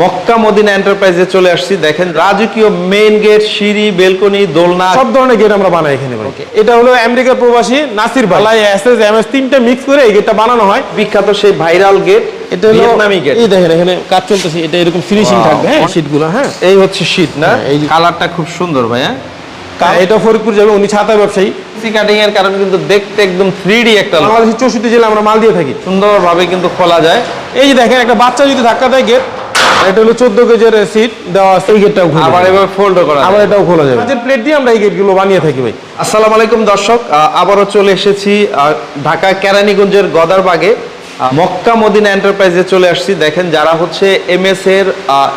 Mecca Medina এন্টারপ্রাইজে চলে আসছি। দেখেন রাজকীয় মেইন গেট সিঁড়ি বেলকনি দোলনা। সব ধরনের গেট আমরা বানাই এখানে এটা হলো আমেরিকার প্রবাসী নাসির ভাই। এস এস এম এস তিনটা মিক্স করে এই গেটটা বানানো হয়। বিখ্যাত সেই ভাইরাল গেট এটা হলো ভিয়েতনামি গেট এই দেখেন এখানে কাজ চলতেছে। এটা এরকম ফিনিশিং. থাকবে হ্যাঁ শীটগুলো হ্যাঁ। এই হচ্ছে শীত না? হ্যাঁ, এই কালারটা খুব সুন্দর ভাই হ্যাঁ হ্যাঁ, এটা ফরিদপুর যাবে উনি ছাতা ব্যবসায়ী। সি কাটিং এর কারণে কিন্তু দেখতে একদম থ্রি একটা। বাংলাদেশের চৌষট্টি জেলা আমরা মাল দিয়ে থাকি। সুন্দরভাবে কিন্তু খোলা যায়। এই যে দেখেন একটা বাচ্চা যদি ধাক্কা দেয় গেট এটা হলো চোদ্দ কেজের সিট দেওয়া আছে। এই গেটটাও খোলা আবার। এবার ফোল্ড করা আবার এটাও খোলা যাবে। কাজের প্লেট দিয়ে আমরা এই গেটগুলো বানিয়ে থাকি ভাই। আসসালামু আলাইকুম দর্শক আহ, আবারও চলে এসেছি ঢাকা কেরানীগঞ্জের গদারবাগে। মক্কা মদিনা এন্টারপ্রাইজে চলে আসছি। দেখেন যারা হচ্ছে এমএস এর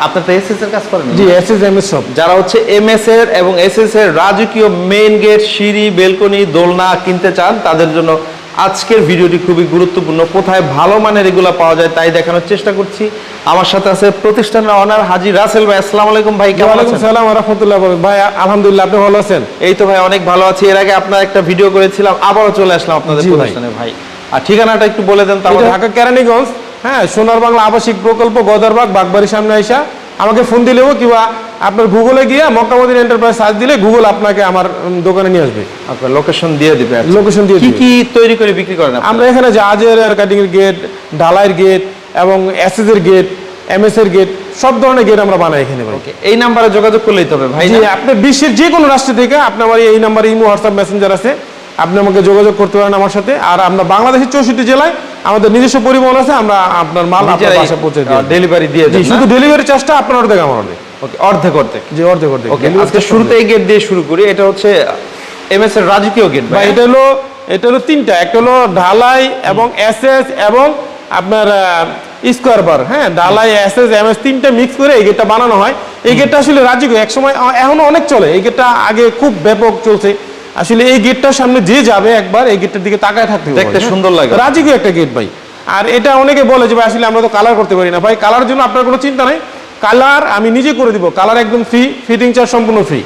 আপনার তো এসএস এর কাজ করেন G S S M S সব। যারা হচ্ছে এমএস এর এবং এসএস এর রাজকীয় মেইন গেট সিঁড়ি বেলকনি দোলনা কিনতে চান তাদের জন্য আজকের ভিডিওটি খুবই গুরুত্বপূর্ণ। কোথায় ভালো মানের এগুলো পাওয়া যায় তাই দেখানোর চেষ্টা করছি। আমার সাথে আছে প্রতিষ্ঠানের অনার হাজি রাসেল ভাই। আসসালামু আলাইকুম ভাই কেমন আছেন? সালাম রহমতুল্লাহ ভাই আলহামদুলিল্লাহ আপনি ভালো আছেন? এই তো ভাই অনেক ভালো আছি। এর আগে আপনার একটা ভিডিও করেছিলাম আবারও চলে আসলাম আপনাদের ভাই। প্রতিষ্ঠানে ভাই। আর ঠিকানাটা একটু বলে দেন তাহলে। ঢাকা কেরানীগঞ্জ। হ্যাঁ সোনার বাংলা আবাসিক প্রকল্প গদরবাগ বাগবাড়ির সামনে আইসা আমাকে ফোন দিলেও কিংবা আপনার গুগলে গিয়ে মক্কামদিন এন্টারপ্রাইজ সার্চ দিলে গুগল আপনাকে আমার দোকানে নিয়ে আসবে। আপনার লোকেশন দিয়ে দিবে। লোকেশন দিয়ে কি। কি তৈরি করে বিক্রি করেন আমরা এখানে জাহাজের কাটিং এর গেট ঢালাইয়ের গেট এবং এসএস এর গেট এমএস এর গেট সব ধরনের গেট আমরা বানাই এখানে ভাই। ওকে এই নাম্বারে যোগাযোগ করলেই তো হবে ভাই জি আপনি বিশ্বের যে কোনো রাষ্ট্র থেকে আপনি আমার এই নাম্বারে ইমো হোয়াটসঅ্যাপ মেসেঞ্জার আছে। আপনি আমাকে যোগাযোগ করতে পারেন আমার সাথে। আর আমরা বাংলাদেশের চৌষট্টি জেলায় আমাদের নিজস্ব পরিবহন আছে আমরা আপনার মাল আপনার বাসায় পৌঁছে দিই ডেলিভারি দিয়ে দেন শুধু ডেলিভারি চার্জটা আপনার অর্ধেক আমার অর্ধেক। ওকে অর্ধেক অর্ধেক। জি অর্ধেক অর্ধেক। ওকে আজকে charge শুরুতে এই গেট দিয়ে শুরু করি এটা হচ্ছে এমএস এর রাজকীয় গেট ভাই। এটা হলো এটা হলো তিনটা। একটা হলো ঢালাই এবং এসএস এবং আপনার স্কোয়ার বার হ্যাঁ? ঢালাই এসএস এমএস তিনটা মিক্স করে এই গেটটা বানানো হয়। এই গেটটা আসলে রাজকীয় এক সময় এখনও অনেক চলে। এই গেটটা আগে খুব ব্যাপক চলছে। আসলে এই গেটটার সামনে যে যাবে একবার এই গেটটার দিকে তাকায় থাকতে দেখতে। সুন্দর লাগে। রাজকীয় একটা গেট ভাই? আর এটা অনেকে বলে যে ভাই আসলে আমরা তো কালার করতে পারি না। ভাই কালার জন্য আপনার কোনো চিন্তা নাই। কালার আমি নিজে করে দিব। কালার একদম ফ্রি ফিটিং চার্জ সম্পূর্ণ ফ্রি?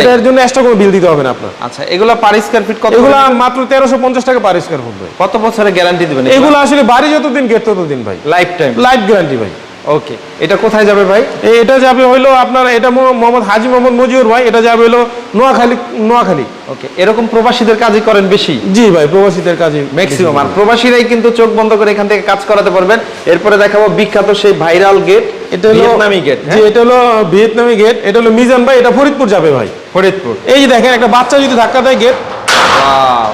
এটার জন্য এক্সট্রা কোনো বিল দিতে হবে না আপনার। আচ্ছা এগুলো পার স্কয়ার ফিট কত এগুলা মাত্র তেরোশো পঞ্চাশ টাকা পার স্কোয়ার ফুট ভাই। কত বছরের গ্যারান্টি দিবেন এগুলো? আসলে বাড়ি যতদিন গেট ততদিন ভাই। লাইফ টাইম লাইফ গ্যারান্টি ভাই। ওকে এটা কোথায় যাবে ভাই? এটা যাবে হইল আপনার এটা মো- মোহাম্মদ হাজি মোহাম্মদ মজিউর ভাই এটা যাবে হইল নোয়াখালী নোয়াখালী। ওকে এরকম প্রবাসীদের কাজই করেন বেশি? জি ভাই প্রবাসীদের কাজে ম্যাক্সিমাম আর প্রবাসীরাই কিন্তু চোখ বন্ধ করে এখান থেকে কাজ করাতে পারবেন। এরপরে দেখাবো বিখ্যাত সেই ভাইরাল গেট এটা হলো ভিয়েতনামি গেট জি এটা হলো ভিয়েতনামি গেট এটা হলো মিজান ভাই এটা ফরিদপুর যাবে ভাই। ফরিদপুর। এই যে দেখেন একটা বাচ্চা যদি ধাক্কা দেয় গেট!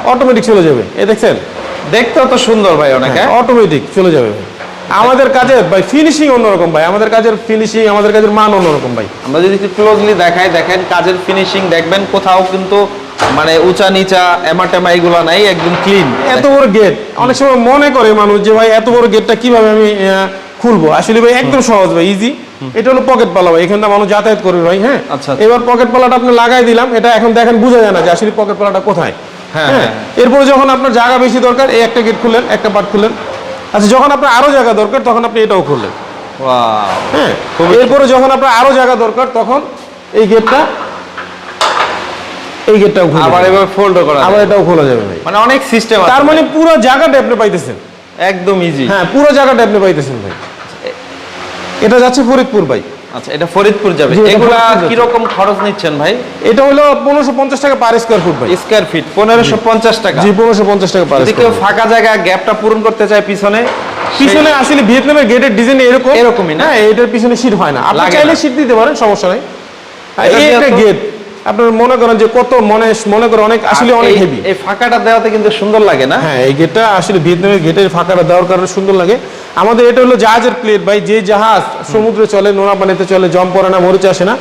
অটোমেটিক চলে যাবে। এই দেখছেন? দেখতেও তো সুন্দর ভাই অনেক হ্যাঁ? অটোমেটিক চলে যাবে ভাই। আমাদের কাজের ভাই ফিনিশিং অন্যরকম ভাই আমাদের কাজের ফিনিশিং আমাদের কাজের মান অন্যরকম ভাই। আমরা যদি একটু ক্লোজলি দেখাই দেখেন কাজের ফিনিশিং দেখবেন কোথাও কিন্তু মানে উঁচা নিচা এমাটেমা এগুলো নাই একদম ক্লিন এত বড় গেট অনেক সময় মনে করে মানুষ যে ভাই এত বড় গেটটা কীভাবে আমি খুলবো? আসলে ভাই একদম সহজ ভাই ইজি এটা হলো পকেট পালা ভাই এখানটা মানুষ যাতায়াত করবে ভাই হ্যাঁ? আচ্ছা। এবার পকেট পালাটা আপনি লাগাই দিলাম এটা এখন দেখেন বোঝা যায় না যে আসলে পকেট পালাটা কোথায়। হ্যাঁ, হ্যাঁ? হ্যাঁ। এরপরে যখন আপনার জায়গা বেশি দরকার এই একটা গেট খুললেন একটা পার্ট খুললেন আচ্ছা যখন আপনার আরও জায়গা দরকার তখন আপনি এটাও খুললেন। হ্যাঁ এরপরে যখন আপনার আরও জায়গা দরকার তখন এই গেটটা এই গেটটাও খোলা আবার এবার ফোল্ড করা আবার এটাও খোলা যাবে ভাই। মানে অনেক সিস্টেম তার মানে পুরো জায়গাটা আপনি পাইতেছেন। একদম ইজি হ্যাঁ পুরো জায়গাটা আপনি পাইতেছেন ভাই। এটা যাচ্ছে ফরিদপুর ভাই। আচ্ছা এটা ফরিদপুর যাবে। এগুলা কি রকম খরচ নিচ্ছেন ভাই? এটা হলো পনেরোশো পঞ্চাশ টাকা পার স্কোয়ার ফুট ভাই। স্কয়ার ফিট পনেরোশো পঞ্চাশ টাকা। জি পনেরোশো পঞ্চাশ টাকা পার যদি কেউ ফাঁকা জায়গা গ্যাপটা পূরণ করতে চায় পিছনে পিছনে আসলে ভিয়েতনামের গেটের ডিজাইন এরকম। এরকমই না? হ্যাঁ এটার পিছনে শীট হয় না। আপনি চাইলে। শীট দিতে পারেন সমস্যা নাই। এটা এই একটা গেট আপনার মনে করেন যে কত মনে মনে করেন অনেক আসলে অনেক হেভি এই ফাঁকাটা দেওয়াতে কিন্তু সুন্দর লাগে না? হ্যাঁ এই গেটটা আসলে ভিয়েতনামের গেটের ফাঁকাটা দেওয়ার কারণে সুন্দর লাগে। আমাদের এটা হলো জাহাজের প্লেট ভাই যে জাহাজ সমুদ্রে চলে নোনা পানিতে চলে জম পড়ে না মরিচ আসে না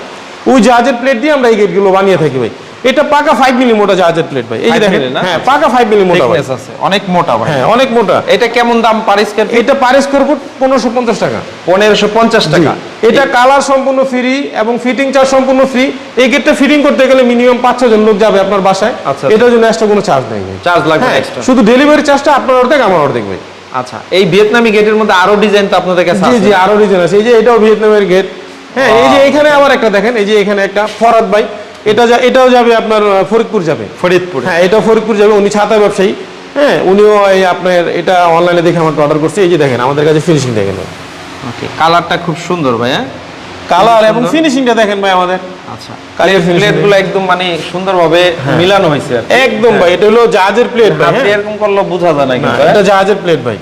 ওই জাহাজের প্লেট দিয়ে আমরা এই গেটগুলো বানিয়ে থাকি ভাই। এটা পাকা ফাইভ মিলি মোটা জাহাজের প্লেট ভাই। এই দেখেন হ্যাঁ পাকা ফাইভ মিলি মোটা ভাই। অনেক মোটা ভাই। হ্যাঁ অনেক মোটা। এটা কেমন দাম পার স্কয়ার ফিট এটা পার স্কোয়ার ফুট পনেরোশো পঞ্চাশ টাকা। পনেরোশো পঞ্চাশ টাকা। এটা কালার সম্পূর্ণ ফ্রি এবং ফিটিং চার্জ সম্পূর্ণ ফ্রি এই গেটটা ফিটিং করতে গেলে মিনিমাম পাঁচ ছজন লোক যাবে আপনার বাসায়। আচ্ছা। এটার জন্য এক্সট্রা কোনো চার্জ নেই চার্জ লাগবে হ্যাঁ, শুধু ডেলিভারি চার্জটা আপনার অর্ধেক আমার অর্ধেক ভাই। আচ্ছা এই ভিয়েতনামি গেটের মধ্যে আরও ডিজাইন তো আপনাদের কাছে জি জি আরও ডিজাইন আছে। এই যে এটাও ভিয়েতনামের গেট হ্যাঁ এই যে এখানে আবার একটা দেখেন এই যে এখানে একটা ফরাদ ভাই এটা যা এটাও যাবে আপনার ফরিদপুর যাবে। ফরিদপুর। হ্যাঁ এটা ফরিদপুর যাবে উনি ছাতা ব্যবসায়ী। হ্যাঁ উনিও এই আপনার এটা অনলাইনে দেখে আমাকে অর্ডার করছে। এই যে দেখেন আমাদের কাছে ফিনিশিং দেখেন। ওকে কালারটা খুব সুন্দর ভাই হ্যাঁ কালার এবং ফিনিশিংটা দেখেন ভাই আমাদের। আচ্ছা। Colour finishing প্লেটগুলো একদম মানে সুন্দরভাবে মিলানো হয়েছে একদম ভাই এটা হলো জাহাজের প্লেট ভাই হ্যাঁ? এরকম করলে বোঝা যায় না কিন্তু এটা জাহাজের প্লেট ভাই।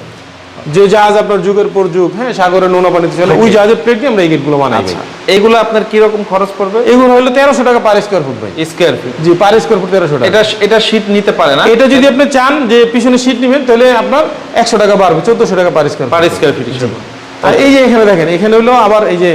যে জাহাজ আপনার যুগের পর যুগ হ্যাঁ সাগরের নোনা পানিতে চলে ওই জাহাজের প্লেট দিয়ে আমরা এই গেটগুলো বানাই আচ্ছা। এইগুলো আপনার কি রকম খরচ পড়বে? এগুলো হলো তেরোশো টাকা পার স্কোয়ার ফুট ভাই। স্কয়ার ফিট জি পার স্কোয়ার ফুট টাকা। এটা এটা শীট নিতে পারে না? এটা যদি আপনি চান যে পিছনে সিট নেবেন তাহলে আপনার একশো টাকা বাড়বে চোদ্দশো টাকা per square per square feet আর এই যে এখানে দেখেন এখানে হলো আবার এই যে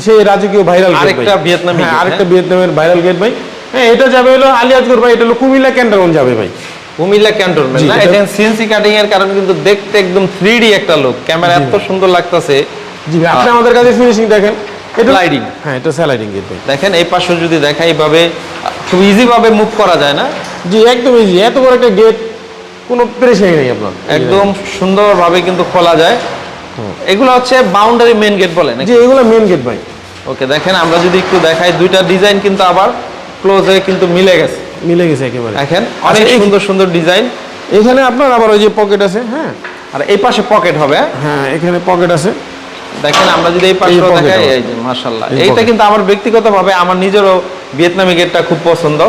সেই রাজকীয় ভাইরাল আরেকটা ভিয়েতনামি হ্যাঁ আরেকটা ভিয়েতনামের ভাইরাল গেট ভাই। হ্যাঁ এটা যাবে হলো আলিয়াজগর ভাই এটা হলো কুমিল্লা ক্যান্টনমেন্ট যাবে ভাই। কুমিল্লা ক্যান্টনমেন্ট না? এটা- সিএনসি কাটিং এর কারণে কিন্তু দেখতে একদম 3D একটা লোক ক্যামেরা এত সুন্দর লাগতাছে। জি আপনি আমাদের কাছে ফিনিশিং দেখেন। এটা Sliding। হ্যাঁ এটা স্যালাইডিং গেট ভাই। দেখেন এই পাশে যদি দেখা এইভাবে খুব ইজি ভাবে মুভ করা যায় না? জি একদম ইজি এত বড় একটা গেট কোনো প্রেশারই নেই আপনার। একদম সুন্দরভাবে কিন্তু খোলা যায়। এগুলো হচ্ছে বাউন্ডারি মেন গেট বলে নাকি? জি এগুলো মেন গেট ভাই। ওকে দেখেন আমরা যদি একটু দেখাই দুইটা ডিজাইন কিন্তু আবার ক্লোজ হয়ে কিন্তু মিলে গেছে। মিলে গেছে একেবারে। দেখেন আচ্ছা, অনেক সুন্দর সুন্দর ডিজাইন এখানে আপনার আবার ওই যে পকেট আছে হ্যাঁ? আর এই পাশে পকেট হবে। হ্যাঁ? এখানে পকেট আছে। দেখেন আমরা যদি এই পাশে দেখাই। এই যে মাশাআল্লাহ। এইটা কিন্তু আমার ব্যক্তিগতভাবে আমার নিজেরও ভিয়েতনামি গেটটা খুব পছন্দ।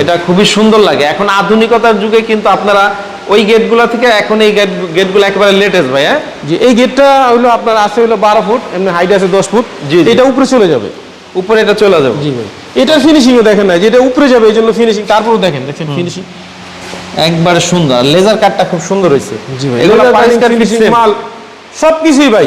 এটা খুবই সুন্দর লাগে। এখন আধুনিকতার যুগে কিন্তু আপনারা ওই গেটগুলো থেকে এখন এই গেট গেটগুলো একেবারে লেটেস্ট ভাই হ্যাঁ? যে এই গেটটা হলো আপনার আছে হলো বারো ফুট এমনি হাইট আছে দশ ফুট। জি, জি। এটা উপরে চলে যাবে। উপরে এটা চলে যাবে। জি ভাই। এটার ফিনিশিংও দেখেন না যেটা উপরে যাবে এই জন্য ফিনিশিং তারপরও দেখেন দেখেন ফিনিশিং একবারে সুন্দর। লেজার কাটটা খুব সুন্দর হয়েছে। জি ভাই। এগুলো পরিষ্কার ফিনিশিং মাল সব কিছুই ভাই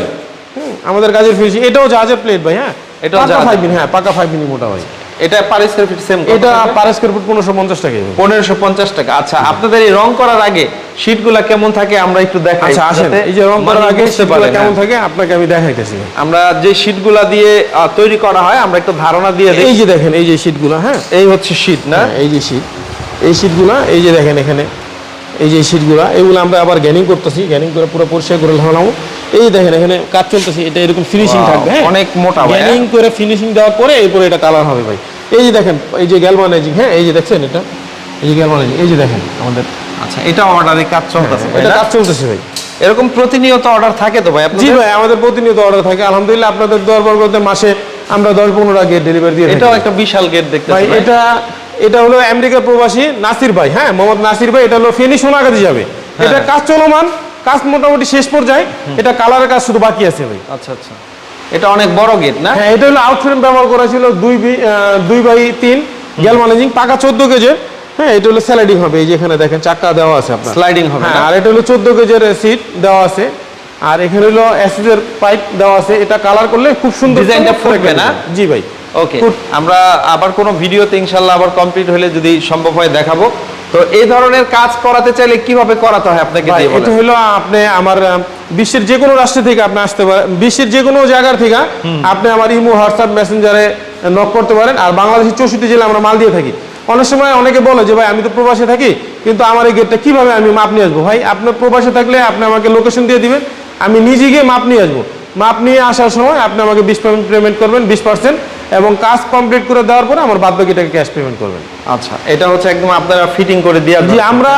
আমাদের কাজের ফিনিশিং এটাও জাহাজের প্লেট ভাই হ্যাঁ? এটাও পাকা জাহাজের। হ্যাঁ পাকা ফাইভ মিনি মোটা ভাই। এটা পার স্কয়ার ফিট সেম এটা পার স্কোয়ার ফুট পনেরোশো পঞ্চাশ টাকা পনেরোশো পঞ্চাশ টাকা। আচ্ছা আপনাদের এই রং করার আগে শীটগুলা কেমন থাকে আমরা একটু দেখাই। আচ্ছা আসেন। এই যে রং করার আগে বুঝতে কেমন হ্যাঁ। থাকে আপনাকে আমি দেখাইতেছি। আমরা যে শীটগুলা দিয়ে তৈরি করা হয় আমরা একটু ধারণা দিয়ে দিই এই যে দেখেন এই যে শীটগুলো হ্যাঁ? এই হচ্ছে শীট না? হ্যাঁ, এই যে শীট এই শীটগুলো এই যে দেখেন এখানে। এই যে শীটগুলো এগুলো আমরা আবার গ্যানিং করতেছি। গ্যানিং করে পুরো পরিষ্কার করে লাগালাম এই দেখেন এখানে কাজ চলতেছে এটা এরকম ফিনিশিং থাকবে হ্যাঁ? অনেক মোটা গ্যানিং করে ফিনিশিং দেওয়ার পরে এরপরে এটা কালার হবে ভাই। এই যে দেখেন এই যে গ্যালভানাইজিং হ্যাঁ? এই যে দেখছেন এটা? এই যে গ্যালভানাইজিং এই যে দেখেন আমাদের। আচ্ছা এটা অর্ডারে কাজ চলতেছে এটা কাজ চলতেছে ভাই। এরকম প্রতিনিয়ত অর্ডার থাকে তো ভাই জি ভাই আমাদের প্রতিনিয়ত অর্ডার থাকে। আলহামদুলিল্লাহ আপনাদের দরবার করতে মাসে আমরা দশ পনেরো আগে ডেলিভারি দিয়ে এটাও একটা বিশাল গেট দেখতে ভাই এটা এটা হলো আমেরিকার প্রবাসী নাসির ভাই হ্যাঁ? মোহাম্মদ নাসির ভাই এটা হলো ফেনি সোনাগাছি যাবে। এটা কাজ চলমান। কাজ মোটামুটি শেষ পর্যায়ে এটা কালারের কাজ শুধু বাকি আছে ভাই। আচ্ছা আচ্ছা। এটা অনেক বড় গেট না? হ্যাঁ এটা হলো আউটফ্রেম ব্যবহার করা ছিল দুই দুই বাই তিন গ্যাল ম্যানেজিং পাকা চোদ্দ কেজের হ্যাঁ এটা হলো স্যালাডিং হবে এই যে এখানে দেখেন চাক্কা দেওয়া আছে আপনার। স্লাইডিং হবে হ্যাঁ আর এটা হলো চোদ্দ কেজের সিট দেওয়া আছে। আর এখানে হলো অ্যাসিডের পাইপ দেওয়া আছে এটা কালার করলে খুব সুন্দর ডিজাইনটা ফুটবে না? জি ভাই। ওকে আমরা আবার কোনো ভিডিওতে ইনশাল্লাহ আবার কমপ্লিট হলে যদি সম্ভব হয় দেখাবো। তো এই ধরনের কাজ করাতে চাইলে কীভাবে করাতে হয় আপনাকে এটা হলো আপনি আমার বিশ্বের যে কোনো রাষ্ট্র থেকে আপনি আসতে পারেন বিশ্বের যে কোনো জায়গার থেকে আপনি আমার ইমো হোয়াটসঅ্যাপ মেসেঞ্জারে নক করতে পারেন। আর বাংলাদেশের চৌষট্টি জেলা আমরা মাল দিয়ে থাকি। অনেক সময় অনেকে বলে যে ভাই আমি তো প্রবাসে থাকি কিন্তু আমার এই গেটটা কীভাবে আমি মাপ নিয়ে আসব? ভাই আপনার প্রবাসে থাকলে আপনি আমাকে লোকেশন দিয়ে দিবেন। আমি নিজে গিয়ে মাপ নিয়ে আসব। মাপ নিয়ে আসার সময় আপনি আমাকে বিশ পেমেন্ট করবেন বিশ পার্সেন্ট এবং কাজ কমপ্লিট করে দেওয়ার পরে আমার বাদ বাকিটাকে ক্যাশ পেমেন্ট করবেন। আচ্ছা এটা হচ্ছে একদম আপনারা ফিটিং করে দিয়ে জি আমরা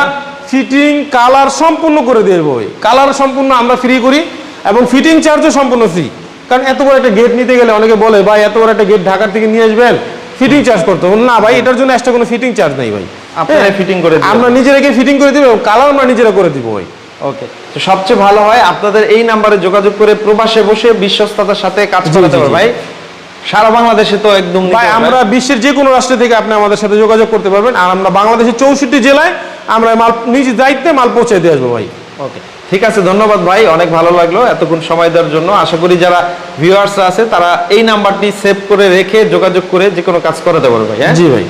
ফিটিং কালার সম্পূর্ণ করে দেবো। কালার সম্পূর্ণ আমরা ফ্রি করি এবং ফিটিং চার্জও সম্পূর্ণ ফ্রি কারণ এত বড় একটা গেট নিতে গেলে অনেকে বলে ভাই এত বড় একটা গেট ঢাকার থেকে নিয়ে আসবেন ফিটিং চার্জ করতে হবে। না ভাই এটার জন্য এক্সট্রা কোনো ফিটিং চার্জ নেই ভাই। আপনারা ফিটিং করে দিবেন। আমরা নিজেরাকে ফিটিং করে দিব কালার আমরা নিজেরা করে দিব ভাই। ওকে তো সবচেয়ে ভালো হয় আপনাদের এই নাম্বারে যোগাযোগ করে প্রবাসে বসে বিশ্বস্ততার সাথে কাজ করাতে হবে ভাই। সারা বাংলাদেশে তো একদম ভাই আমরা বিশ্বের যে কোনো রাষ্ট্র থেকে আপনি আমাদের সাথে যোগাযোগ করতে পারবেন আর আমরা বাংলাদেশের চৌষট্টি জেলায় আমরা মাল নিজ দায়িত্বে মাল পৌঁছে দিয়ে আসব ভাই। ওকে ঠিক আছে ধন্যবাদ ভাই অনেক ভালো লাগল এতক্ষণ সময় দেওয়ার জন্য। আশা করি যারা ভিউয়ার্স আছে তারা এই নাম্বারটি সেভ করে রেখে যোগাযোগ করে যে কোনো কাজ করাতে পারবে ভাই হ্যাঁ? জি ভাই।